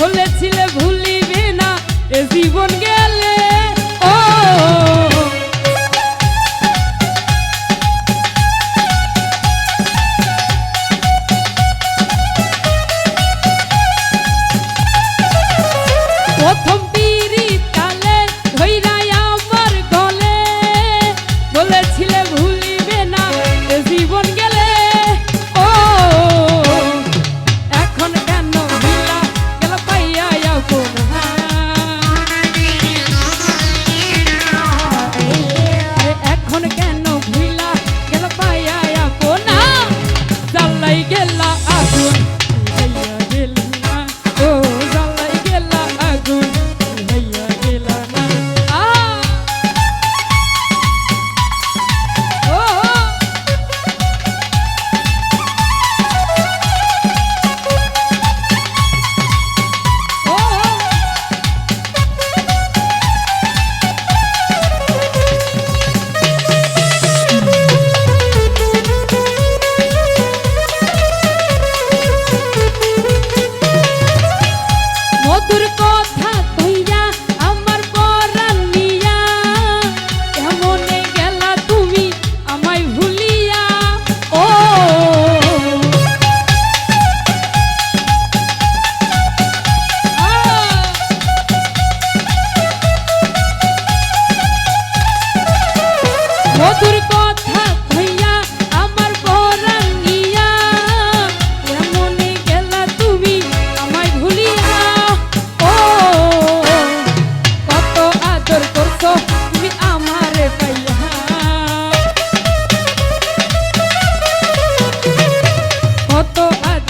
বলেছিলে ভুলিবে না এ জীবন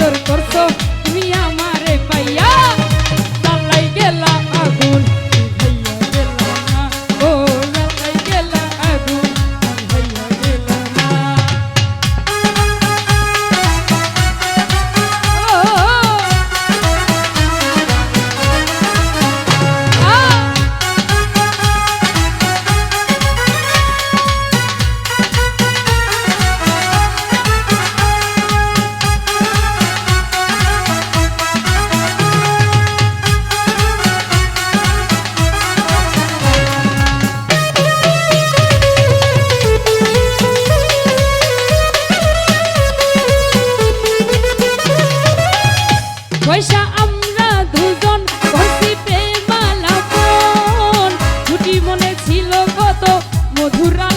চর কর আমরা দুজন মনে ছিল কত মধুরা